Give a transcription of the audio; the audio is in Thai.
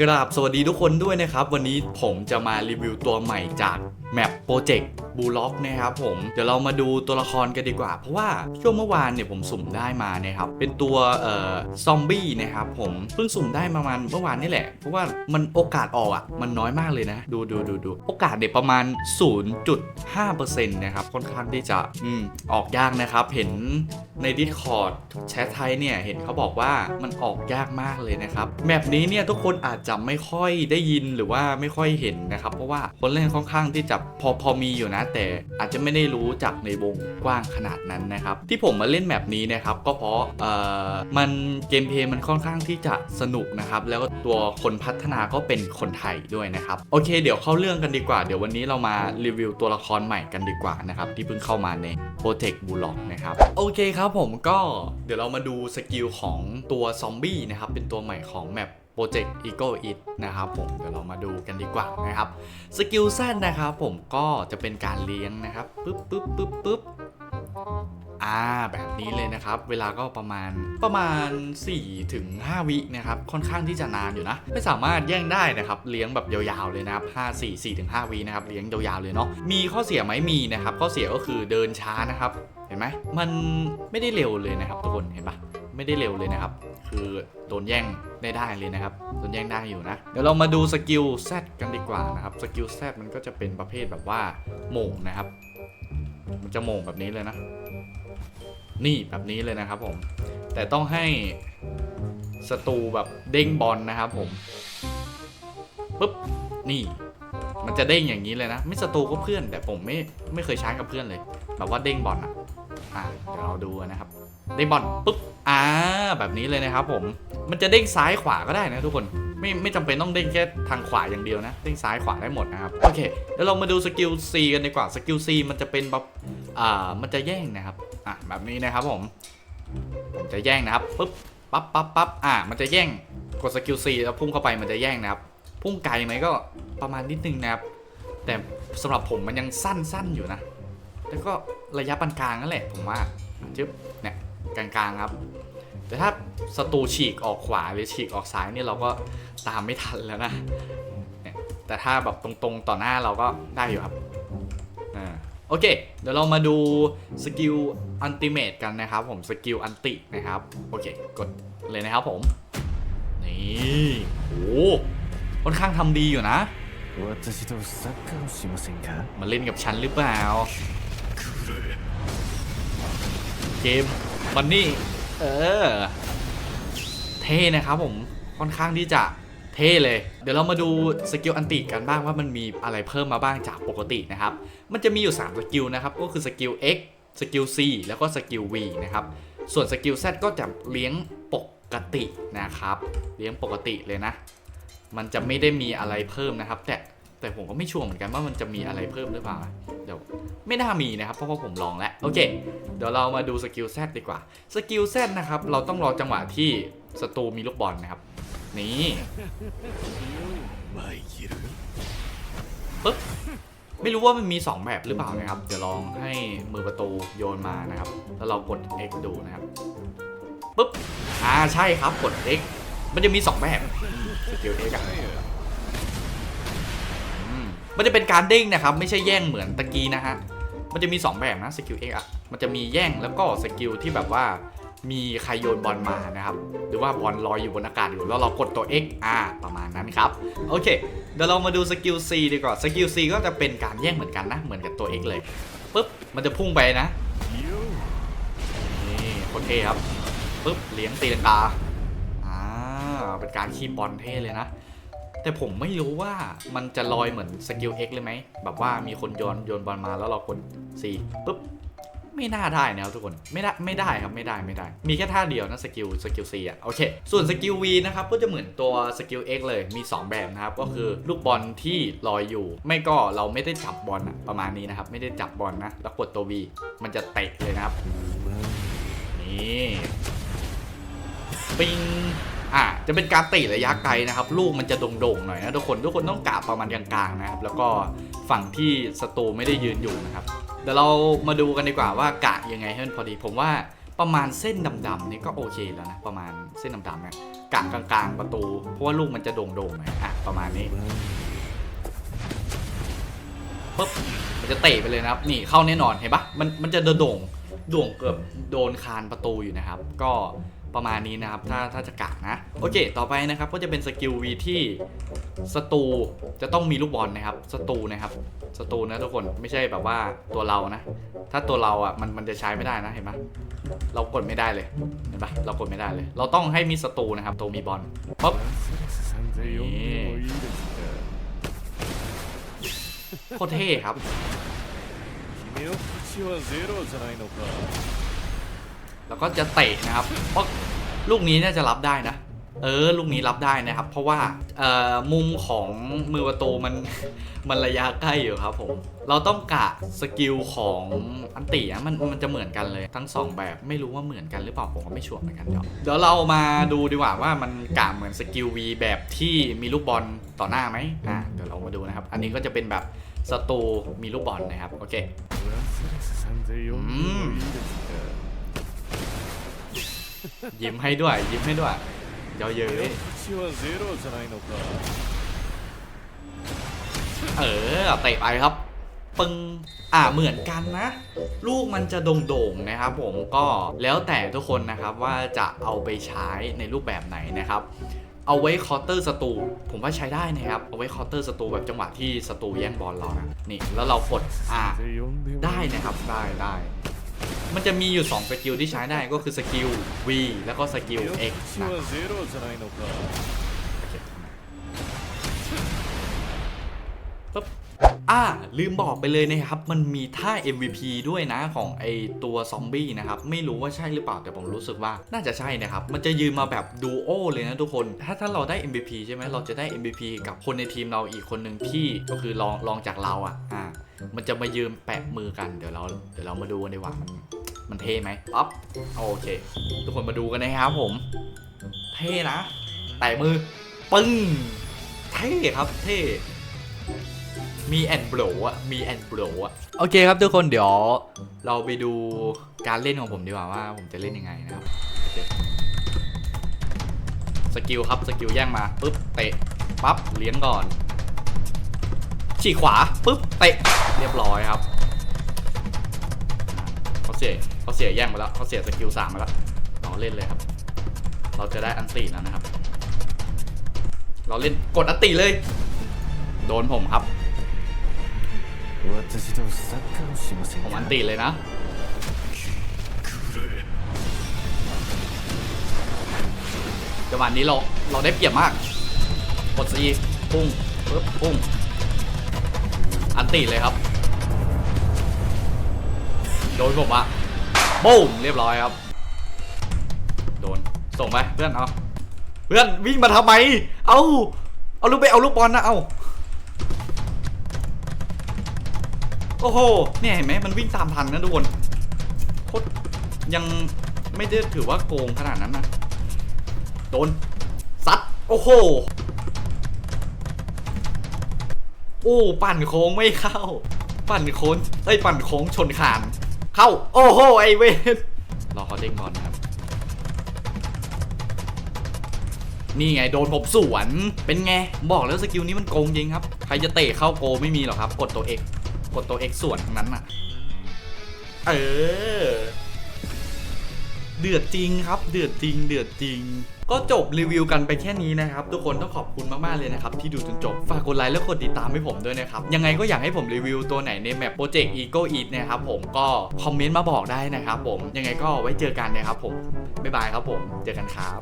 กราบสวัสดีทุกคนด้วยนะครับ วันนี้ผมจะมารีวิวตัวใหม่จากแมปโปรเจกต์ บูล็อกนะครับผมเดี๋ยวเรามาดูตัวละครกันดีกว่า เพราะว่าช่วงเมื่อวานเนี่ยผมสุ่มได้มานะครับเป็นตัวเอ่อซอมบี้นะครับผมเพิ่งสุ่มได้ประมาณเมื่อวานนี่แหละ เพราะว่ามันโอกาสออกอะมันน้อยมากเลยนะ ดูดูดูดูโอกาสเนี่ยประมาณ 0.5%นะครับค่อนข้างที่จะอืมออกยากนะครับเห็นใน Discord แชทไทยเนี่ยเห็นเขาบอกว่ามันออกยากมากเลยนะครับแมปนี้เนี่ยทุกคนอาจจะไม่ค่อยได้ยินหรือว่าไม่ค่อยเห็นนะครับ เพราะว่าคนเล่นค่อนข้างที่จะพอพอมีอยู่นะแต่อาจจะไม่ได้รู้จักในวงกว้างขนาดนั้นนะครับที่ผมมาเล่นแมปนี้นะครับก็เพราะเอ่อมันเกมเพลย์มันค่อนข้างที่จะสนุกนะครับแล้วก็ตัวคนพัฒนาก็เป็นคนไทยด้วยนะครับโอเค เดี๋ยวเข้าเรื่องกันดีกว่า เดี๋ยววันนี้เรามารีวิวตัวละครใหม่กันดีกว่านะครับที่เพิ่งเข้ามาใน Protect b u l l o c นะครับโอเคครับผมก็เดี๋ยวเรามาดูสกิลของตัวซอมบี้นะครับเป็นตัวใหม่ของแมป Project Eagle It นะครับผมเดี๋ยวเรามาดูกันดีกว่านะครับสกิลแซดนะครับผมก็จะเป็นการเลี้ยงนะครับปึ๊บปึ๊บปึ๊บปึ๊บอ่าแบบนี้เลยนะครับ เวลาก็ประมาณประมาณ4ถึง5วินะครับ ค่อนข้างที่จะนานอยู่นะ ไม่สามารถแย่งได้นะครับ เลี้ยงแบบยาวๆเลยนะครับ 5 4 4ถึง5วินะครับ เลี้ยงยาวๆเลยเนาะ มีข้อเสียไหมมีนะครับ ข้อเสียก็คือเดินช้านะครับ เห็นไหม มันไม่ได้เร็วเลยนะครับทุกคน เห็นปะไม่ได้เร็วเลยนะครับ คือโดนแย่งได้ได้เลยนะครับ โดนแย่งได้อยู่นะ เดี๋ยวเรามาดูสกิลแซดกันดีกว่านะครับ สกิลแซดมันก็จะเป็นประเภทแบบว่าโหม่งนะครับ มันจะโหม่งแบบนี้เลยนะ นี่แบบนี้เลยนะครับผม แต่ต้องให้ศัตรูแบบเด้งบอลนะครับผมปุ๊บ นี่ มันจะเด้งอย่างนี้เลยนะ ไม่ศัตรูก็เพื่อน แต่ผมไม่ไม่เคยใช้กับเพื่อนเลย แบบว่าเด้งบอลอะ อ่าเดี๋ยวเราดูนะครับ เด้งบอลปุ๊บ อ่าแบบนี้เลยนะครับผมมันจะเด้งซ้ายขวาก็ได้นะทุกคนไม่ไม่จำเป็นต้องเด้งแค่ทางขวาอย่างเดียวนะเด้งซ้ายขวาได้หมดนะครับโอเคเดี๋ยวเรามาดูสกิล C กันดีกว่าสกิล C มันจะเป็นแบบอ่ามันจะแย่งนะครับอะแบบนี้นะครับผมผมจะแย่งนะครับปุ๊บปั๊บปั๊บปั๊บอ่ามันจะแย่งกดสกิล C แล้วพุ่งเข้าไปมันจะแย่งนะครับพุ่งไกลไหมก็ประมาณนิดนึงนะครับ แต่สำหรับผมมันยังสั้นๆอยู่นะ แล้วก็ระยะปานกลางนั่นแหละผมว่าจึ๊บเนี่ย กลางๆครับ แต่ถ้าสตูฉีกออกขวาหรือฉีกออกซ้ายเนี่ยเราก็ตามไม่ทันแล้วนะแต่ถ้าแบบตรงๆต่อหน้าเราก็ได้อยู่ครับอโอเค เดี๋ยวเรามาดูสกิลอันติเมตกันนะครับผมสกิลอันตินะครับ โอเค กดเลยนะครับผม นี่โอ้ค่อนข้างทำดีอยู่นะมาเล่นกับฉันหรือเปล่า เกม มันนี่ เออ เท่นะครับผม ค่อนข้างที่จะเท่เลย เดี๋ยวเรามาดูสกิลอันติกันบ้างว่ามันมีอะไรเพิ่มมาบ้างจากปกตินะครับ มันจะมีอยู่ 3 สกิลนะครับ ก็คือสกิล X สกิล C แล้วก็สกิล V นะครับ ส่วนสกิล Z ก็จะเลี้ยงปกตินะครับ เลี้ยงปกติเลยนะ มันจะไม่ได้มีอะไรเพิ่มนะครับ แต่แต่ผมก็ไม่ชัวร์เหมือนกันว่ามันจะมีอะไรเพิ่มหรือเปล่า ไม่น่ามีนะครับเพราะว่าผมลองแล้วโอเค เดี๋ยวเรามาดูสกิลแซดีกว่าสกิลแซนะครับเราต้องรอจังหวะที่ศัตรูมีลูกบอลนะครับ นี่参るปึ๊บไม่รู้ว่ามันมี 2 แบบหรือเปล่านะครับ เดี๋ยวลองให้มือประตูโยนมานะครับ แล้วเรากด X ดูนะครับปึ๊บอ่าใช่ครับกด X มันจะมี 2 แบบสกิล X อะอืมมันจะเป็นการเด้งนะครับ ไม่ใช่แย่งเหมือนตะกี้นะฮะ มันจะมี 2 แบบนะสกิล X อะมันจะมีแย่งแล้วก็สกิลที่แบบว่ามีใครโยนบอลมานะครับ หรือว่าบอลลอยอยู่บนอากาศอยู่แล้วเรากดตัว X อ่าประมาณนั้นครับ โอเค เดี๋ยวเรามาดูสกิล C ดีกว่า สกิล C ก็จะเป็นการแย่งเหมือนกันนะ เหมือนกับตัว X เลยปุ๊บ มันจะพุ่งไปนะนี่โคตรเท่ครับปุ๊บเลี้ยงตีลังกาอ่าเป็นการคีบบอลเท่เลยนะ แต่ผมไม่รู้ว่ามันจะลอยเหมือนสกิล X เลยไหม แบบว่ามีคนโยนโยนบอลมาแล้วเรากด C ปุ๊บ ไม่น่าได้นะครับทุกคน ไม่ได้ไม่ได้ครับไม่ได้ไม่ได้ มีแค่ท่าเดียวนะสกิลสกิล C อะโอเค ส่วนสกิล V นะครับก็จะเหมือนตัวสกิล X เลยมี 2 แบบนะครับ ก็คือลูกบอลที่ลอยอยู่ ไม่ก็เราไม่ได้จับบอลอะประมาณนี้นะครับ ไม่ได้จับบอลนะ แล้วกดตัว V มันจะเตะเลยนะครับ นี่ ปิง อะจะเป็นการเตะระยะไกลนะครับ ลูกมันจะโด่งๆหน่อยนะทุกคนทุกคนต้องกะประมาณกลางๆนะครับ แล้วก็ฝั่งที่ศัตรูไม่ได้ยืนอยู่นะครับเดี๋ยวเรามาดูกันดีกว่าว่ากะยังไงให้มันพอดี ผมว่าประมาณเส้นดำๆนี่ก็โอเคแล้วนะประมาณเส้นดำๆเนี่ยกะกลางๆประตู เพราะว่าลูกมันจะโด่งๆหน่อยอะประมาณนี้ปุ๊บมันจะเตะไปเลยนะครับ นี่เข้าแน่นอนเห็นปะมันมันจะโด่งโด่งเกือบโดนคานประตูอยู่นะครับ ก็ ประมาณนี้นะครับ ถ้าถ้าจะกะนะ โอเค ต่อไปนะครับก็จะเป็นสกิลวีที่สตูจะต้องมีลูกบอลนะครับสตูนะครับสตูนะทุกคนไม่ใช่แบบว่าตัวเรานะ ถ้าตัวเราอะมันมันจะใช้ไม่ได้นะเห็นไหมเรากดไม่ได้เลยเห็นปะเรากดไม่ได้เลย เราต้องให้มีสตูนะครับตัวมีบอลปุ๊บนี่โคตรเท่ครับ แล้วก็จะเตะนะครับเพราะลูกนี้น่าจะรับได้นะ เออ ลูกนี้รับได้นะครับ เพราะว่าเอ่อมุมของมือประตูมันมันระยะใกล้อยู่ครับผม เราต้องกะสกิลของอันติอะมันมันจะเหมือนกันเลยทั้งสองแบบไม่รู้ว่าเหมือนกันหรือเปล่าผมก็ไม่ชัวร์เหมือนกันเดี๋ยวเดี๋ยวเรามาดูดีกว่าว่ามันกะเหมือนสกิล V แบบที่มีลูกบอลต่อหน้าไหมอ่าเดี๋ยวเรามาดูนะครับ อันนี้ก็จะเป็นแบบศัตรูมีลูกบอลนะครับโอเคフラ ยิ้มให้ด้วย ยิ้มให้ด้วยเยอะเย้ยเออเตะไปครับปึ้งอ่าเหมือนกันนะ ลูกมันจะโด่งๆนะครับผมก็แล้วแต่ทุกคนนะครับว่าจะเอาไปใช้ในรูปแบบไหนนะครับ เอาไว้คอร์เตอร์สตูผมว่าใช้ได้นะครับ เอาไว้คอร์เตอร์สตูแบบจังหวะที่สตูแย่งบอลเรานะนี่แล้วเรากดอ่าได้นะครับได้ได้ มันจะมีอยู่2สกิลที่ใช้ได้ก็คือสกิล V แล้วก็สกิล X นะปึ๊บอ่าลืมบอกไปเลยนะครับ มันมีท่า MVP ด้วยนะของไอตัวซอมบี้นะครับ ไม่รู้ว่าใช่หรือเปล่าแต่ผมรู้สึกว่าน่าจะใช่นะครับ มันจะยืนมาแบบดูโอเลยนะทุกคน ถ้าถ้าเราได้ MVP ใช่ไหมเราจะได้ MVP กับคนในทีมเราอีกคนหนึ่งที่ก็คือลองลองจากเราอะอ่ามันจะมายืนแปะมือกันเดี๋ยวเราเดี๋ยวเรามาดูกันดีกว่า มันเท่ไหมปั๊บโอเค ทุกคนมาดูกันนะครับผม เท่นะ แตะมือ ปึ้ง เท่ครับ เท่มีแอนโบรอะมีแอนโบรอะโอเคครับทุกคนเดี๋ยวเราไปดูการเล่นของผมดีกว่าว่าผมจะเล่นยังไงนะครับสกิลครับสกิลแย่งมาปุ๊บเตะปั๊บเลี้ยงก่อน ฉีกขวาปุ๊บเตะเรียบร้อยครับเขาเสีย เขาเสียแย่งไปแล้วเขาเสียสกิลสามไปแล้วเราเล่นเลยครับ เราจะได้อันตีนะครับ เราเล่นกดอันตีเลย โดนผมครับผมอันตีเลยนะจังหวะนี้เราเราได้เปรียบมาก กดซีพุ่งปึ๊บพุ่ง อันตีเลยครับ โดนผมอะ ปุ้มเรียบร้อยครับ โดน ส่งไปเพื่อนเอา เพื่อนวิ่งมาทำไม เอาเอาลูกไปเอาลูกบอลนะเอาโอ้โห เนี่ยเห็นไหมมันวิ่งตามทันนะทุกคนโคตรยังไม่ได้ถือว่าโกงขนาดนั้นนะโดนซัด โอ้โห โอ้ ปั่นโค้งไม่เข้า ปั่นโค้งเอ้ยปั่นโค้งชนคาน เข้า โอ้โห ไอเวนรอเขาเด้งบอลนะครับ นี่ไงโดนผมสวน เป็นไง บอกแล้วสกิลนี้มันโกงจริงครับ ใครจะเตะเข้าโกไม่มีหรอกครับ กดตัว X กดตัว X ส่วนทั้งนั้นน่ะ เออ เดือดจริงครับ เดือดจริง เดือดจริง ก็จบรีวิวกันไปแค่นี้นะครับ ทุกคนต้องขอบคุณมาก ๆ เลยนะครับ ที่ดูจนจบ ฝากกดไลค์และกดติดตามให้ผมด้วยนะครับ ยังไงก็อยากให้ผมรีวิวตัวไหนในแมปโปรเจกต์ Ego Eat นะครับผมก็คอมเมนต์มาบอกได้นะครับผมยังไงก็ไว้เจอกันนะครับผมบ๊ายบายครับผมเจอกันครับ